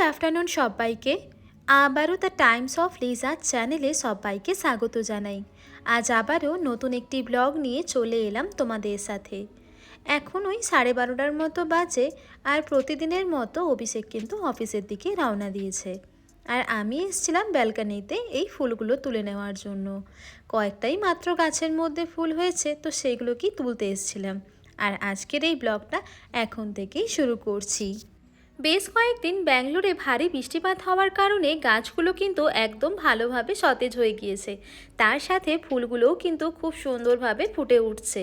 Good afternoon সবাইকে। আবারও the Times of Liza চ্যানেলে সবাইকে স্বাগত জানাই। আজ আবারও নতুন একটি ব্লগ নিয়ে চলে এলাম তোমাদের সাথে। এখন ওই সাড়ে বারোটার মতো বাজে আর প্রতিদিনের মতো অভিষেক কিন্তু অফিসের দিকে রওনা দিয়েছে। আর আমি এসেছিলাম ব্যালকানিতে এই ফুলগুলো তুলে নেওয়ার জন্য। কয়েকটাই মাত্র গাছের মধ্যে ফুল হয়েছে, তো সেগুলোকেই তুলতে এসেছিলাম। আর আজকের এই ব্লগটা এখন থেকেই শুরু করছি। বেশ কয়েকদিন ব্যাঙ্গালোরে ভারী বৃষ্টিপাত হওয়ার কারণে গাছগুলো কিন্তু একদম ভালোভাবে সতেজ হয়ে গিয়েছে। তার সাথে ফুলগুলোও কিন্তু খুব সুন্দরভাবে ফুটে উঠছে।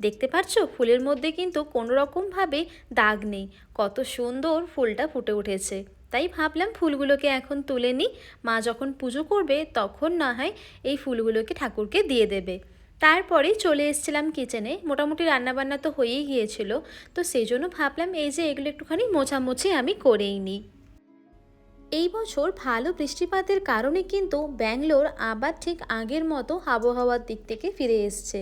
দেখতে পাচ্ছ? ফুলের মধ্যে কিন্তু কোনো রকমভাবে দাগ নেই। কত সুন্দর ফুলটা ফুটে উঠেছে। তাই ভাবলাম ফুলগুলোকে এখন তুলে নিই। মা যখন পুজো করবে তখন না হয় এই ফুলগুলোকে ঠাকুরকে দিয়ে দেবে। তারপরেই চলে এসেছিলাম কিচেনে মোটামুটি রান্নাবান্না তো হয়েই গিয়েছিল। তো সেই জন্য ভাবলাম, এই যে এগুলো একটুখানি মোছামুছি আমি করেই নিই। এই বছর ভালো বৃষ্টিপাতের কারণে কিন্তু ব্যাঙ্গলোর আবার ঠিক আগের মতো আবহাওয়ার দিক থেকে ফিরে এসছে।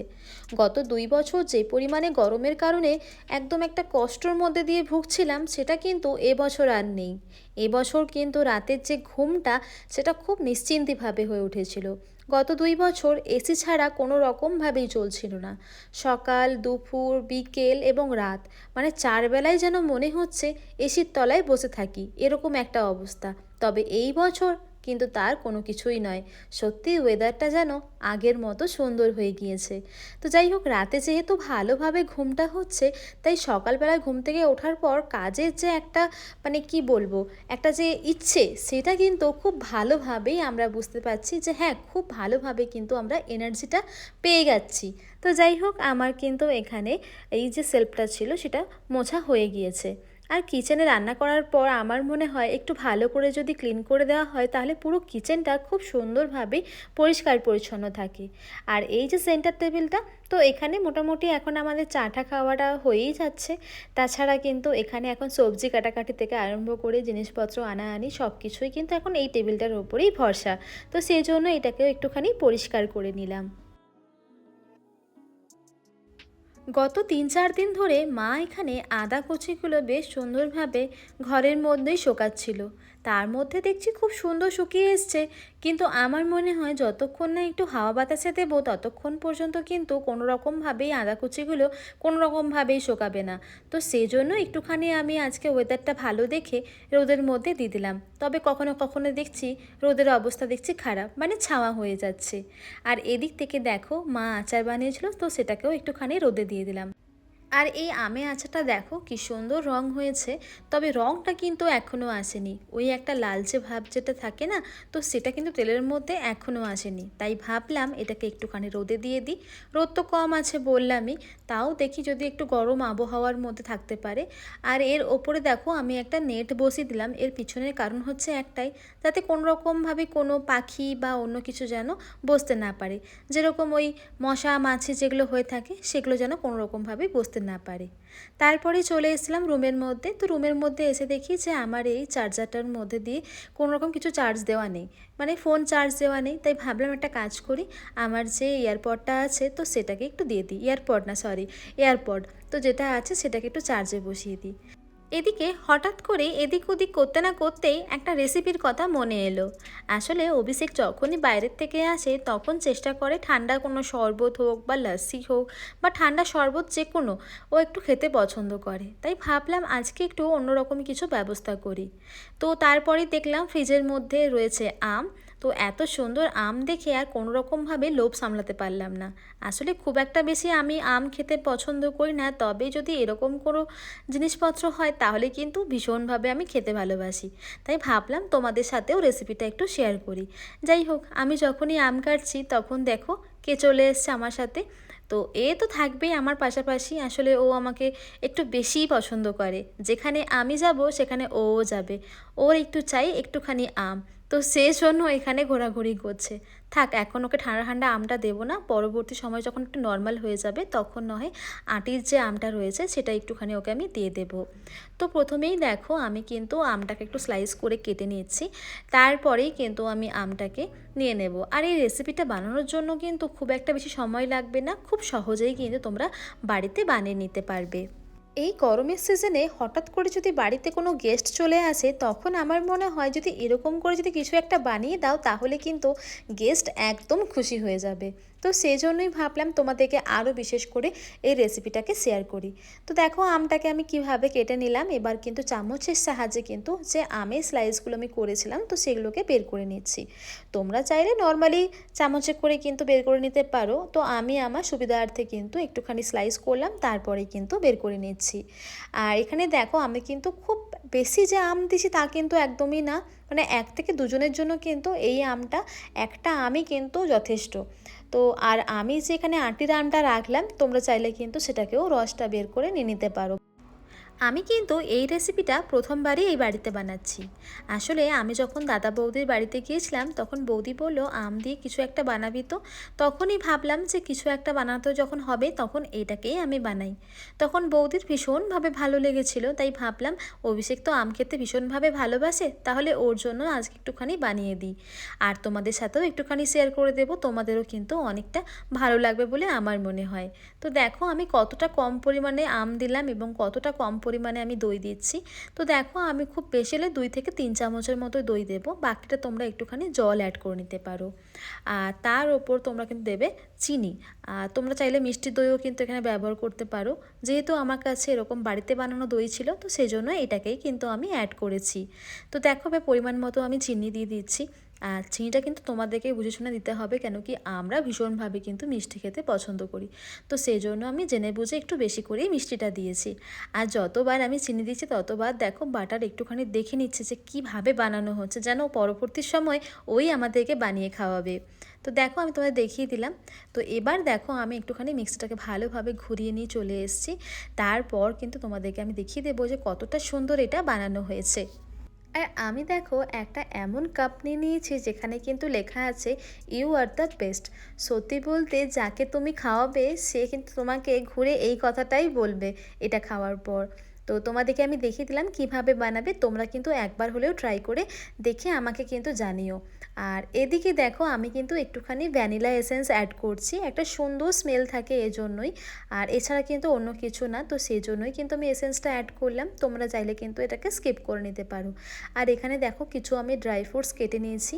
গত দুই বছর যে পরিমাণে গরমের কারণে একদম একটা কষ্টর মধ্যে দিয়ে ভুগছিলাম, সেটা কিন্তু এবছর আর নেই। এবছর কিন্তু রাতের যে ঘুমটা, সেটা খুব নিশ্চিন্তিভাবে হয়ে উঠেছিল। গত দুই বছর এসি ছাড়া কোনো রকমভাবেই চলছিল না। সকাল, দুপুর, বিকেল এবং রাত মানে চারবেলায় যেন মনে হচ্ছে এসির তলায় বসে থাকি, এরকম একটা অবস্থা। তবে এই বছর কিন্তু তার কোনো কিছুই নয়। সত্যি ওয়েদারটা যেন আগের মতো সুন্দর হয়ে গিয়েছে। তো যাই হোক, রাতে যেহেতু ভালোভাবে ঘুমটা হচ্ছে, তাই সকালবেলায় ঘুম থেকে ওঠার পর কাজের যে একটা মানে কি বলব, একটা যে ইচ্ছে, সেটা কিন্তু খুব ভালোভাবেই আমরা বুঝতে পারছি যে হ্যাঁ খুব ভালোভাবে কিন্তু আমরা এনার্জিটা পেয়ে যাচ্ছি। তো যাই হোক, আমার কিন্তু এখানে এই যে সেলফটা ছিল, সেটা মোছা হয়ে গিয়েছে। আর কিচেনে রান্না করার পর আমার মনে হয় একটু ভালো করে যদি ক্লিন করে দেওয়া হয়, তাহলে পুরো কিচেনটা খুব সুন্দরভাবে পরিষ্কার পরিচ্ছন্ন থাকে। আর এই যে সেন্টার টেবিলটা তো এখানে মোটামুটি এখন আমাদের চাটা খাওয়াটা হয়েই যাচ্ছে। তাছাড়া কিন্তু এখানে এখন সবজি কাটাকাটি থেকে আরম্ভ করে জিনিসপত্র আনা আনি সব কিছুই কিন্তু এখন এই টেবিলটার ওপরেই ভরসা। তো সেই জন্য এটাকেও একটুখানি পরিষ্কার করে নিলাম। গত তিন চার দিন ধরে মা এখানে আদা কচিগুলো বেশ সুন্দরভাবে ঘরের মধ্যেই শোকাচ্ছিল। তার মধ্যে দেখছি খুব সুন্দর শুকিয়ে এসছে। কিন্তু আমার মনে হয় যতক্ষণ না একটু হাওয়া বাতাসে দেবো, ততক্ষণ পর্যন্ত কিন্তু কোনো রকমভাবেই আদা কুচিগুলো কোনো রকমভাবেই শোকাবে না। তো সেই জন্য একটুখানি আমি আজকে ওয়েদারটা ভালো দেখে রোদের মধ্যে দিয়ে দিলাম। তবে কখনো কখনো দেখছি রোদের অবস্থা দেখছি খারাপ মানে ছাওয়া হয়ে যাচ্ছে। আর এদিক থেকে দেখো মা আচার বানিয়েছিল, তো সেটাকেও একটুখানি রোদে দিয়ে দিলাম। আর এই আমে আচাটা দেখো কি সুন্দর রং হয়েছে, তবে রংটা কিন্তু এখনও আসেনি। ওই একটা লালচে ভাব যেটা থাকে না, তো সেটা কিন্তু তেলের মধ্যে এখনও আসেনি। তাই ভাবলাম এটাকে একটুখানি রোদে দিয়ে দিই। রোদ তো কম আছে বললামই, তাও দেখি যদি একটু গরম আবহাওয়ার মধ্যে থাকতে পারে। আর এর ওপরে দেখো আমি একটা নেট বসিয়ে দিলাম, এর পিছনের কারণ হচ্ছে একটাই, যাতে কোনো রকমভাবে কোনো পাখি বা অন্য কিছু যেন বসতে না পারে। যেরকম ওই মশা মাছি যেগুলো হয়ে থাকে, সেগুলো যেন কোনো রকমভাবে বসতে না পারে। তারপরে চলে এসলাম রুমের মধ্যে। তো রুমের মধ্যে এসে দেখি যে আমার এই চার্জারটার মধ্যে দিয়ে কোনো রকম কিছু চার্জ দেওয়া নেই। মানে ফোন চার্জ দেওয়া নেই। তাই ভাবলাম একটা কাজ করি। আমার যে এয়ারপডটা আছে, তো সেটাকে একটু দিয়ে দিই। এয়ারপড না, সরি, এয়ারপড। তো যেটা আছে সেটাকে একটু চার্জে বসিয়ে দিই। এদিকে হঠাৎ করে এদিক ওদিক করতে না করতেই একটা রেসিপির কথা মনে এলো। আসলে অভিষেক যখনই বাইরের থেকে আসে, তখন চেষ্টা করে ঠান্ডা কোনো শরবত হোক বা লস্যি হোক বা ঠান্ডা শরবত যে কোনো, ও একটু খেতে পছন্দ করে। তাই ভাবলাম আজকে একটু অন্যরকম কিছু ব্যবস্থা করি। তো তারপরে দেখলাম ফ্রিজের মধ্যে রয়েছে আম তো এত সুন্দর আম দেখে আর কোনো রকমভাবে লোভ সামলাতে পারলাম না। আসলে খুব একটা বেশি আমি আম খেতে পছন্দ করি না, তবে যদি এরকম কোনো জিনিসপত্র হয় তাহলে কিন্তু ভীষণভাবে আমি খেতে ভালোবাসি। তাই ভাবলাম তোমাদের সাথেও রেসিপিটা একটু শেয়ার করি। যাই হোক, আমি যখনই আম কাটছি তখন দেখো কে চলে এসছে আমার সাথে। তো এ তো থাকবেই আমার পাশাপাশি, আসলে ও আমাকে একটু বেশিই পছন্দ করে। যেখানে আমি যাব সেখানে ওও যাবে। ওর একটু চাই একটুখানি আম। তো সেই জন্য এখানে ঘোরাঘুরি করছে। থাক, এখন ওকে ঠান্ডা ঠান্ডা আমটা দেবো না। পরবর্তী সময় যখন একটু নর্মাল হয়ে যাবে, তখন নয় আটির যে আমটা রয়েছে, সেটা একটুখানি ওকে আমি দিয়ে দেব। তো প্রথমেই দেখো, আমি কিন্তু আমটাকে একটু স্লাইস করে কেটে নিচ্ছি। তারপরেই কিন্তু আমি আমটাকে নিয়ে নেব। আর এই রেসিপিটা বানানোর জন্য কিন্তু খুব একটা বেশি সময় লাগবে না। খুব সহজেই কিন্তু তোমরা বাড়িতে বানিয়ে নিতে পারবে। এই গরমের সিজনে হঠাৎ করে যদি বাড়িতে কোনো গেস্ট চলে আসে, তখন আমার মনে হয় যদি এরকম করে যদি কিছু একটা বানিয়ে দাও, তাহলে কিন্তু গেস্ট একদম খুশি হয়ে যাবে। তো সেই জন্যই ভাবলাম তোমাদেরকে আরও বিশেষ করে এই রেসিপিটাকে শেয়ার করি। তো দেখো আমটাকে আমি কীভাবে কেটে নিলাম, এবার কিন্তু চামচের সাহায্যে কিন্তু যে আমের স্লাইসগুলো আমি করেছিলাম, তো সেগুলোকে বের করে নিচ্ছি। তোমরা চাইলে নর্মালি চামচে করে কিন্তু বের করে নিতে পারো। তো আমি আমার সুবিধার্থে কিন্তু একটুখানি স্লাইস করলাম, তারপরে কিন্তু বের করে নিচ্ছি। আর এখানে দেখো আমি কিন্তু খুব বেশি যে আম দিছি তা কিন্তু একদমই না। মানে এক থেকে দুজনের জন্য কিন্তু এই আমটা, একটা আমই কিন্তু যথেষ্ট। তো আর আমি যেখানে আটির আমটা রাখলাম, তোমরা চাইলে কিন্তু সেটাকেও রসটা বের করে নিয়ে নিতে পারো। আমি কিন্তু এই রেসিপিটা প্রথমবারই এই বাড়িতে বানাচ্ছি। আসলে আমি যখন দাদা বৌদির বাড়িতে গিয়েছিলাম, তখন বৌদি বলল, আম দিয়ে কিছু একটা বানাবি তো। তখনই ভাবলাম যে কিছু একটা বানাতে যখন হবে, তখন এটাকেই আমি বানাই। তখন বৌদির ভীষণভাবে ভালো লেগেছিল, তাই ভাবলাম, অভিষেক তো আম খেতে ভীষণভাবে ভালোবাসে, তাহলে ওর জন্য আজকে একটুখানি বানিয়ে দিই। আর তোমাদের সাথেও একটুখানি শেয়ার করে দেবো, তোমাদেরও কিন্তু অনেকটা ভালো লাগবে বলে আমার মনে হয়। তো দেখো, আমি কতটা কম পরিমাণে আম দিলাম এবং কতটা কম পরিমাণে আমি দই দিচ্ছি। তো দেখো আমি খুব বেশি হলে দুই থেকে তিন চামচের মতো দই দেবো। বাকিটা তোমরা একটুখানি জল অ্যাড করে নিতে পারো। আর তার ওপর তোমরা কিন্তু দেবে চিনি। আর তোমরা চাইলে মিষ্টি দইও কিন্তু এখানে ব্যবহার করতে পারো। যেহেতু আমার কাছে এরকম বাড়িতে বানানো দই ছিল, তো সেই জন্য এটাকেই কিন্তু আমি অ্যাড করেছি। তো দেখো পরিমাণ মতো আমি চিনি দিয়ে দিচ্ছি। আর চিনিটা কিন্তু তোমাদেরকে বুঝে শুনে দিতে হবে, কেন কি আমরা ভীষণভাবে কিন্তু মিষ্টি খেতে পছন্দ করি। তো সেই জন্য আমি জেনে বুঝে একটু বেশি করেই মিষ্টিটা দিয়েছি। আর যতবার আমি চিনি দিচ্ছি ততবার দেখো বাটার একটুখানি দেখে নিচ্ছে যে কীভাবে বানানো হচ্ছে, যেন পরবর্তী সময় ওই আমাদেরকে বানিয়ে খাওয়াবে। তো দেখো আমি তোমাদের দেখিয়ে দিলাম। তো এবার দেখো আমি একটুখানি মিক্সটাকে ভালোভাবে ঘুরিয়ে নিয়ে চলে এসেছি। তারপর কিন্তু তোমাদেরকে আমি দেখিয়ে দেবো যে কতটা সুন্দর এটা বানানো হয়েছে। আর আমি দেখো একটা এমন কাপ নিয়ে নিয়েছি যেখানে কিন্তু লেখা আছে ইউ আর দ্য বেস্ট সত্যি বলতে যাকে তুমি খাওয়াবে, সে কিন্তু তোমাকে ঘুরে এই কথাটাই বলবে, এটা খাওয়ার পর। তো তোমাদেরকে আমি দেখিয়ে দিলাম কীভাবে বানাবে, তোমরা কিন্তু একবার হলেও ট্রাই করে দেখে আমাকে কিন্তু জানিও। আর এদিকে দেখো আমি কিন্তু একটুখানি ভ্যানিলা এসেন্স অ্যাড করছি। একটা সুন্দর স্মেল থাকে এজন্যই। আর এছাড়া কিন্তু অন্য কিছু না, তো সেই জন্যই কিন্তু আমি এসেন্সটা অ্যাড করলাম। তোমরা চাইলে কিন্তু এটাকে স্কিপ করে নিতে পারো। আর এখানে দেখো কিছু আমি ড্রাই ফ্রুটস কেটে নিয়েছি।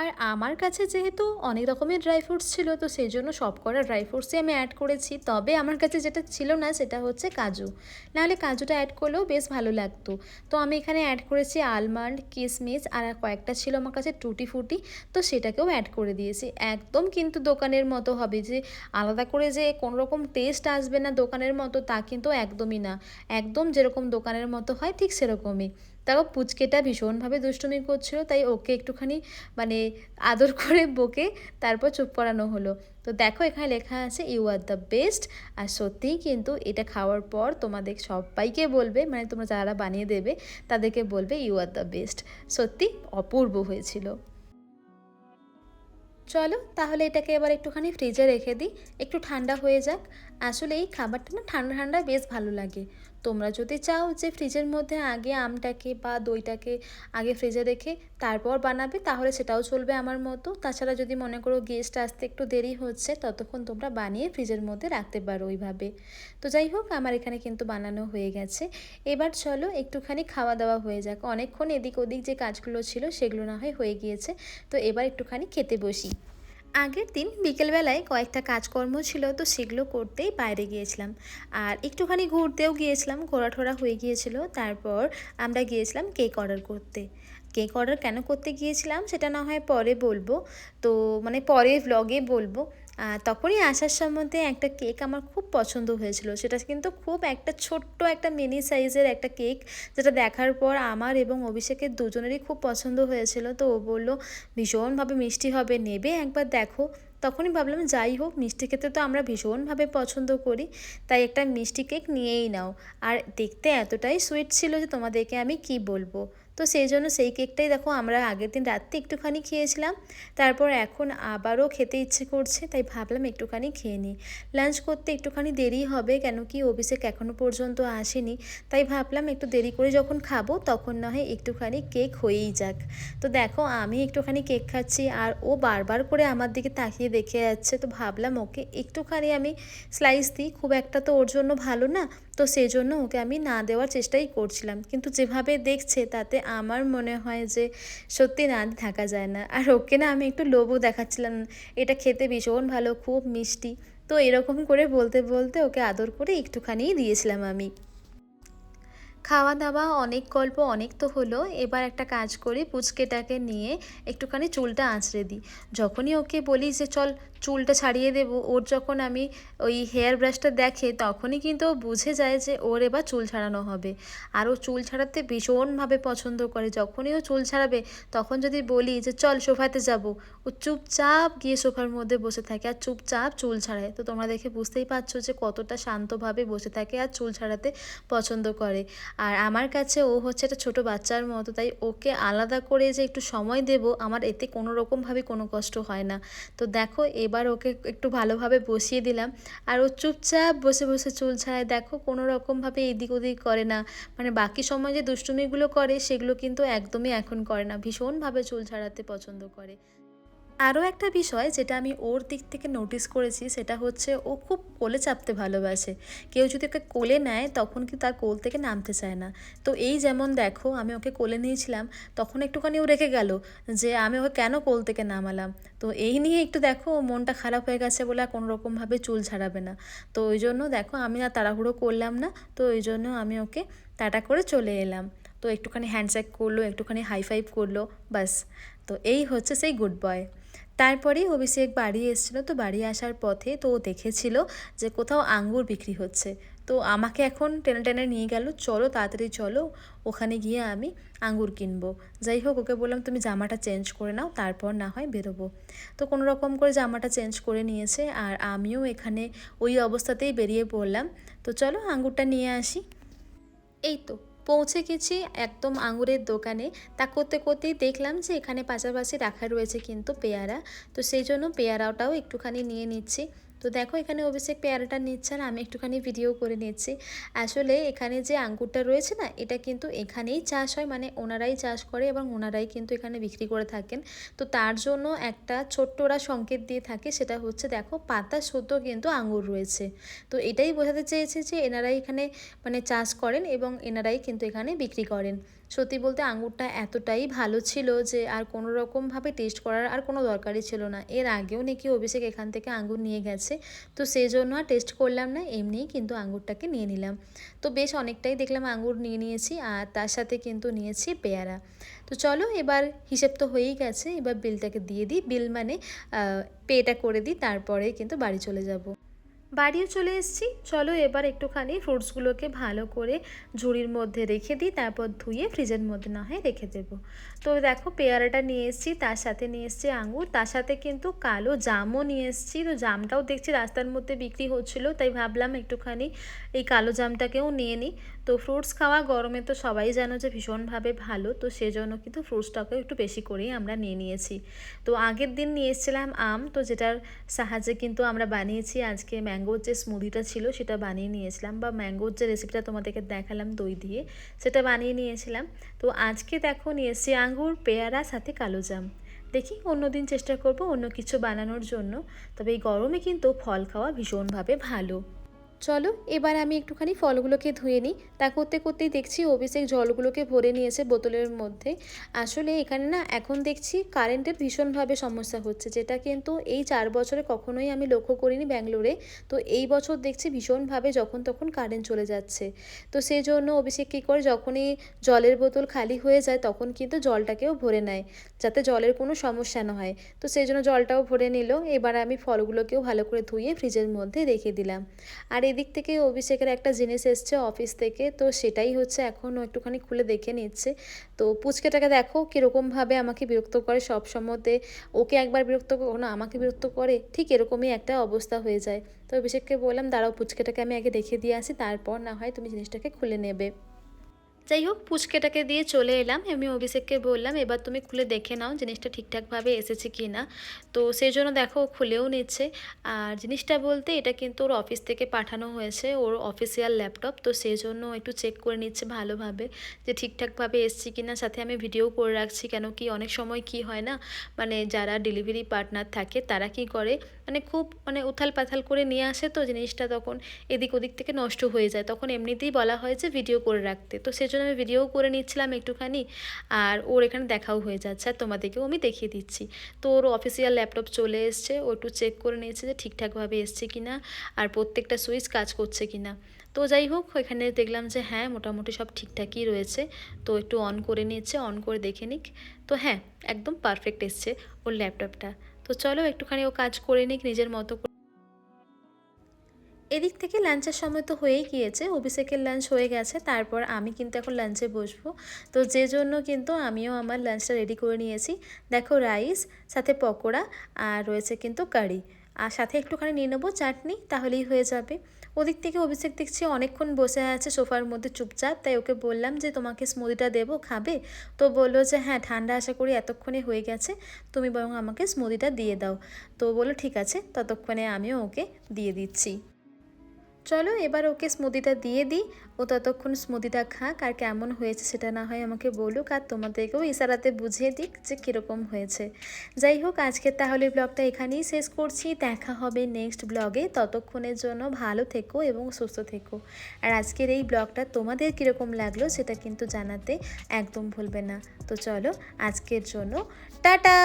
আর আমার কাছে যেহেতু অনেক রকমের ড্রাই ফ্রুটস ছিল, তো সেই জন্য সব করা ড্রাই ফ্রুটসই আমি অ্যাড করেছি। তবে আমার কাছে যেটা ছিল না, সেটা হচ্ছে কাজু। নাহলে কাজুটা অ্যাড করলেও বেশ ভালো লাগতো। তো আমি এখানে অ্যাড করেছি আলমন্ড কিসমিস, আর কয়েকটা ছিল আমার কাছে টুটি ফুটি তো সেটাকেও অ্যাড করে দিয়েছি। একদম কিন্তু দোকানের মতো হবে যে, আলাদা করে যে কোনো রকম টেস্ট আসবে না দোকানের মতো, তা কিন্তু একদমই না। একদম যেরকম দোকানের মতো হয়, ঠিক সেরকমই। তাও পুচকেটা ভীষণভাবে দুষ্টুমি করছিল, তাই ওকে একটুখানি মানে আদর করে বকে তারপর চুপ করানো হলো। তো দেখো এখানে লেখা আছে ইউ আর দ্য বেস্ট আর সত্যিই কিন্তু এটা খাওয়ার পর তোমাদের সবাইকে বলবে মানে তোমরা যারা বানিয়ে দেবে তাদেরকে বলবে ইউ আর দ্য বেস্ট সত্যি অপূর্ব হয়েছিল। চলো তাহলে এটাকে এবার একটুখানি ফ্রিজে রেখে দিই, একটু ঠান্ডা হয়ে যাক। আসলে এই খাবারটা না ঠান্ডা ঠান্ডা বেশ ভালো লাগে। তোমরা যদি চাও যে ফ্রিজের মধ্যে আগে আমটাকে বা দইটাকে আগে ফ্রিজে রেখে তারপর বানাবে, তাহলে সেটাও চলবে আমার মতো। তাছাড়া যদি মনে করো গেস্ট আসতে একটু দেরি হচ্ছে, ততক্ষণ তোমরা বানিয়ে ফ্রিজের মধ্যে রাখতে পারো ওইভাবে। তো যাই হোক, আমার এখানে কিন্তু বানানো হয়ে গেছে। এবার চলো একটুখানি খাওয়া দাওয়া হয়ে যাক। অনেকক্ষণ এদিক ওদিক যে কাজগুলো ছিল, সেগুলো না হয় হয়ে গিয়েছে। তো এবার একটুখানি খেতে বসি। আগের দিন বিকেলবেলায় কয়েকটা কাজকর্ম ছিল, তো সেগুলো করতেই বাইরে গিয়েছিলাম। আর একটুখানি ঘুরতেও গিয়েছিলাম ঘোরা ঠোরা হয়ে গিয়েছিল। তারপর আমরা গিয়েছিলাম কেক অর্ডার করতে। কেক অর্ডার কেন করতে গিয়েছিলাম, সেটা না হয় পরে বলব। তো মানে পরে ভ্লগে বলব। তখনই আসার সম্বন্ধে একটা কেক আমার খুব পছন্দ হয়েছিল। সেটা কিন্তু খুব একটা ছোট্ট একটা মিনি সাইজের একটা কেক, যেটা দেখার পর আমার এবং অভিষেকের দুজনেরই খুব পছন্দ হয়েছিল। তো ও বলল, ভীষণভাবে মিষ্টি হবে, নেবে একবার দেখো। তখনই ভাবলাম, যাই হোক, মিষ্টি খেতে তো আমরা ভীষণভাবে পছন্দ করি, তাই একটা মিষ্টি কেক নিয়েই নাও। আর দেখতে এতটাই সুইট ছিল যে তোমাদেরকে আমি কি বলব? তো সেই জন্য সেই কেকটাই দেখো আমরা আগের দিন রাত্রে একটুখানি খেয়েছিলাম। তারপর এখন আবারও খেতে ইচ্ছে করছে, তাই ভাবলাম একটুখানি খেয়ে নিই। লাঞ্চ করতে একটুখানি দেরি হবে কেন কি অভিষেক এখনও পর্যন্ত আসেনি, তাই ভাবলাম একটু দেরি করে যখন খাব তখন না হয় একটুখানি কেক হয়েই যাক। তো দেখো আমি একটুখানি কেক খাচ্ছি আর ও বারবার করে আমার দিকে তাকিয়ে দেখে যাচ্ছে, তো ভাবলাম ওকে একটুখানি আমি স্লাইস দিই, খুব একটা তো ওর জন্য ভালো না তো সেই জন্য ওকে আমি না দেওয়ার চেষ্টাই করছিলাম। কিন্তু যেভাবে দেখছে তাতে আমার মনে হয় যে সত্যি না থাকা যায় না। আর ওকে না আমি একটু লোভও দেখাচ্ছিলাম। এটা খেতে ভীষণ ভালো, খুব মিষ্টি। তো এরকম করে বলতে বলতে ওকে আদর করে একটুখানিই দিয়েছিলাম আমি। খাওয়া দাওয়া অনেক গল্প, অনেক তো হলো। এবার একটা কাজ করি, পুচকেটাকে নিয়ে একটুখানি চুলটা আঁচড়ে দিই। যখনই ওকে বলি যে, চল চুলটা ছাড়িয়ে দেবো। ওর যখন আমি ওই হেয়ার ব্রাশটা দেখে, তখনই কিন্তু বুঝে যায় যে ওর এবার চুল ছাড়ানো হবে। আর ও চুল ছাড়াতে ভীষণভাবে পছন্দ করে। যখনই ও চুল ছাড়াবে, তখন যদি বলি যে, চল সোফাতে যাব। ও চুপচাপ গিয়ে সোফার মধ্যে বসে থাকে আর চুপচাপ চুল ছাড়ায়। তো তোমরা দেখে বুঝতেই পারছ যে, কতটা শান্তভাবে বসে থাকে আর চুল ছাড়াতে পছন্দ করে। আর আমার কাছে ও হচ্ছে একটা ছোটো বাচ্চার মতো, তাই ওকে আলাদা করে যে একটু সময় দেব, আমার এতে কোনো রকমভাবে কোনো কষ্ট হয় না। তো দেখো এবার ওকে একটু ভালোভাবে বসিয়ে দিলাম। আর ও চুপচাপ বসে বসে চুল ছাড়ায়, দেখো, কোনো রকমভাবে এদিক ওদিক করে না। মানে বাকি সময় যে দুষ্টুমিগুলো করে, সেগুলো কিন্তু একদমই এখন করে না। ভীষণভাবে চুল ছাড়াতে পছন্দ করে। আরও একটা বিষয় যেটা আমি ওর দিক থেকে নোটিস করেছি, সেটা হচ্ছে ও খুব কোলে চাপতে ভালোবাসে। কেউ যদি ওকে কোলে নেয়, তখন কি তার কোল থেকে নামতে চায় না। তো এই যেমন দেখো, আমি ওকে কোলে নিয়েছিলাম, তখন একটুখানি ও রেখে গেল যে আমি ওকে কেন কোল থেকে নামালাম? তো এই নিয়ে একটু দেখো মনটা খারাপ হয়ে গেছে বলে আর কোনো রকমভাবে চুল ছাড়াবে না। তো ওই জন্য দেখো, আমি আর তাড়াহুড়ো করলাম না, তো ওই জন্য আমি ওকে টাটা করে চলে এলাম। তো একটুখানি হ্যান্ডশেক করল, একটুখানি হাই ফাইভ করল বাস তো এই হচ্ছে সেই গুড বয় তারপরেই অভিষেক বাড়ি এসেছিল, তো বাড়ি আসার পথে তো ও দেখেছিল যে কোথাও আঙ্গুর বিক্রি হচ্ছে। তো আমাকে এখন টেনে টেনে নিয়ে গেল, চলো, তাড়াতাড়ি চলো, ওখানে গিয়ে আমি আঙ্গুর কিনবো। যাই হোক, ওকে বললাম, তুমি জামাটা চেঞ্জ করে নাও, তারপর না হয় বেরোবো। তো কোনো রকম করে জামাটা চেঞ্জ করে নিয়েছে, আর আমিও এখানে ওই অবস্থাতেই বেরিয়ে পড়লাম। তো চলো, আঙ্গুরটা নিয়ে আসি। এই তো। পৌঁছে গেছি একদম আঙুরের দোকানে। তা করতে করতেই দেখলাম যে এখানে পাশাপাশি রাখা রয়েছে কিন্তু পেয়ারা। তো সেই জন্য পেয়ারাটাও একটুখানি নিয়ে নিচ্ছি। তো দেখো এখানে অভিষেক পেয়ারাটা নিচ্ছে আর আমি একটুখানি ভিডিও করে নিচ্ছি। আসলে এখানে যে আঙ্গুরটা রয়েছে না, এটা কিন্তু এখানেই চাষ হয় মানে ওনারাই চাষ করে এবং ওনারাই কিন্তু এখানে বিক্রি করে থাকেন। তো তার জন্য একটা ছোট্ট ওরা সংকেত দিয়ে থাকে, সেটা হচ্ছে দেখো পাতা সদ্য কিন্তু আঙ্গুর রয়েছে। তো এটাই বোঝাতে চেয়েছে যে এনারাই এখানে মানে চাষ করেন এবং এনারাই কিন্তু এখানে বিক্রি করেন। সত্যি বলতে আঙুরটা এতটাই ভালো ছিল যে আর কোনো রকমভাবে টেস্ট করার আর কোনো দরকারই ছিল না। এর আগেও নাকি অভিষেক এখান থেকে আঙুর নিয়ে গেছে। তো সেই জন্য আর টেস্ট করলাম না, এমনিই কিন্তু আঙুরটাকে নিয়ে নিলাম। তো বেশ অনেকটাই দেখলাম আঙুর নিয়ে নিয়েছি আর তার সাথে কিন্তু নিয়েছি পেয়ারা। তো চলো এবার হিসেব তো হয়েই গেছে, এবার বিলটাকে দিয়ে দিই। বিল মানে পেটা করে দিই, তারপরে কিন্তু বাড়ি চলে যাব। বাড়িও চলে এসেছি। চলো এবার একটুখানি ফ্রুটসগুলোকে ভালো করে ঝুড়ির মধ্যে রেখে দিই, তারপর ধুয়ে ফ্রিজের মধ্যে না হয় রেখে দেবো। তো দেখো পেয়ারাটা নিয়ে এসেছি, তার সাথে নিয়ে এসেছি আঙুর তার সাথে কিন্তু কালো জামও নিয়ে এসেছি। তো জামটাও দেখছি রাস্তার মধ্যে বিক্রি হচ্ছিল, তাই ভাবলাম একটুখানি এই কালো জামটাকেও নিয়ে নিই। তো ফ্রুটস খাওয়া গরমে তো সবাই জানো যে ভীষণভাবে ভালো, তো সেজন্য কিন্তু ফ্রুটসটাকেও একটু বেশি করেই আমরা নিয়ে নিয়েছি। তো আগের দিন নিয়ে এসেছিলাম আম, তো যেটার সাহায্যে কিন্তু আমরা বানিয়েছি। আজকে ম্যাঙ্গোর যে স্মুদিটা ছিল, সেটা বানিয়ে নিয়েছিলাম বা ম্যাঙ্গোর যে রেসিপিটা তোমাদেরকে দেখালাম দই দিয়ে, সেটা বানিয়ে নিয়েছিলাম। তো আজকে দেখো নিয়ে আঙ্গুর, পেয়ারা, সাথে কালো জাম। দেখি অন্যদিন চেষ্টা করব অন্য কিছু বানানোর জন্য, তবে এই গরমে কিন্তু ফল খাওয়া ভীষণভাবে ভালো। চলো, এবার আমি একটুখানি ফলগুলোকে ধুয়ে নিই। তা করতে করতেই দেখছি অভিষেক জলগুলোকে ভরে নিয়েছে বোতলের মধ্যে। আসলে এখানে না, এখন দেখছি কারেন্টের ভীষণভাবে সমস্যা হচ্ছে, যেটা কিন্তু এই চার বছরে কখনোই আমি লক্ষ্য করিনি ব্যাঙ্গালোরে। তো এই বছর দেখছি ভীষণভাবে যখন তখন কারেন্ট চলে যাচ্ছে। তো সেই জন্য অভিষেক কী করে, যখনই জলের বোতল খালি হয়ে যায়, তখন কিন্তু জলটাকেও ভরে নেয়, যাতে জলের কোনো সমস্যা না হয়। তো সেই জন্য জলটাও ভরে নিল, এবার আমি ফলগুলোকেও ভালো করে ধুয়ে ফ্রিজের মধ্যে রেখে দিলাম। আর এদিক থেকে অভিষেকের একটা জিনিস এসছে অফিস থেকে, তো সেটাই হচ্ছে এখন একটুখানি খুলে দেখে নিচ্ছে। তো পুচকেটাকে দেখো কীরকমভাবে আমাকে বিরক্ত করে সব সময়তে ওকে একবার বিরক্ত না, আমাকে বিরক্ত করে ঠিক এরকমই একটা অবস্থা হয়ে যায়। তো অভিষেককে বললাম, দাঁড়াও পুচকেটাকে আমি আগে দেখে দিয়ে আসি, তারপর না হয় তুমি জিনিসটাকে খুলে নেবে। যাই হোক, পুচকেটাকে দিয়ে চলে এলাম। আমি অভিষেককে বললাম, এবার তুমি খুলে দেখে নাও জিনিসটা ঠিকঠাকভাবে এসেছে কি না তো সেই জন্য দেখো খুলেও নিচ্ছে। আর জিনিসটা বলতে, এটা কিন্তু ওর অফিস থেকে পাঠানো হয়েছে, ওর অফিসিয়াল ল্যাপটপ। তো সেই জন্য একটু চেক করে নিচ্ছে ভালোভাবে যে ঠিকঠাকভাবে এসছে কি না সাথে আমি ভিডিও করে রাখছি কেন কি, অনেক সময় কি হয় না? মানে যারা ডেলিভারি পার্টনার থাকে, তারা কি করে? মানে খুব মানে উথাল পাথাল করে নিয়ে আসে তো জিনিসটা তখন এদিক ওদিক থেকে নষ্ট হয়ে যায়। তখন এমনিতেই বলা হয় যে ভিডিও করে রাখতে। তো সেজন্য আমি ভিডিও করে নিচ্ছিলাম একটুখানি, আর ওর এখানে দেখাও হয়ে যাচ্ছে, আর তোমাদেরকেও আমি দেখিয়ে দিচ্ছি। তো ওর অফিসিয়াল ল্যাপটপ চলে এসছে, ও একটু চেক করে নিয়েছে যে ঠিকঠাকভাবে এসছে কি না আর প্রত্যেকটা সুইচ কাজ করছে কি না তো যাই হোক এখানে দেখলাম যে হ্যাঁ মোটামুটি সব ঠিকঠাকই রয়েছে। তো একটু অন করে নিচ্ছে অন করে দেখে নিক। তো হ্যাঁ একদম পারফেক্ট এসছে ওর ল্যাপটপটা তো চলো একটুখানি ও কাজ করে নিক, নিজের মতো করে। এদিক থেকে লাঞ্চের সময় তো হয়েই গিয়েছে, অভিষেকের লাঞ্চ হয়ে গেছে, তারপর আমি কিন্তু এখন লাঞ্চে বসবো। তো যে জন্য কিন্তু আমিও আমার লাঞ্চটা রেডি করে নিয়েছি। দেখো রাইস সাথে পকোড়া আর রয়েছে কিন্তু কারি আর সাথে একটুখানি নিয়ে নেব চাটনি, তাহলেই হয়ে যাবে। ওদিক থেকে অভিষেক দেখছি অনেকক্ষণ বসে আছে সোফার মধ্যে চুপচাপ, তাই ওকে বললাম যে, তোমাকে স্মুদিটা দেবো, খাবে? তো বলল যে হ্যাঁ ঠান্ডা আশা করি এতক্ষণে হয়ে গেছে, তুমি বরং আমাকে স্মুদিটা দিয়ে দাও। তো বলল, ঠিক আছে। ততক্ষণে আমিও ওকে দিয়ে দিচ্ছি। চলো এবার ওকে স্মুদিটা দিয়ে দিই। ও ততক্ষণ স্মুদিটা খাক আর কেমন হয়েছে সেটা না হয় আমাকে বলুক আর তোমাদেরকেও ইশারাতে বুঝিয়ে দিক যে কীরকম হয়েছে। যাই হোক, আজকের তাহলে ব্লগটা এখানেই শেষ করছি। দেখা হবে নেক্সট ব্লগে। ততক্ষণের জন্য ভালো থেকো এবং সুস্থ থেকো। আর আজকের এই ব্লগটা তোমাদের কীরকম লাগল সেটা কিন্তু জানাতে একদম ভুলবে না। তো চলো, আজকের জন্য টাটা!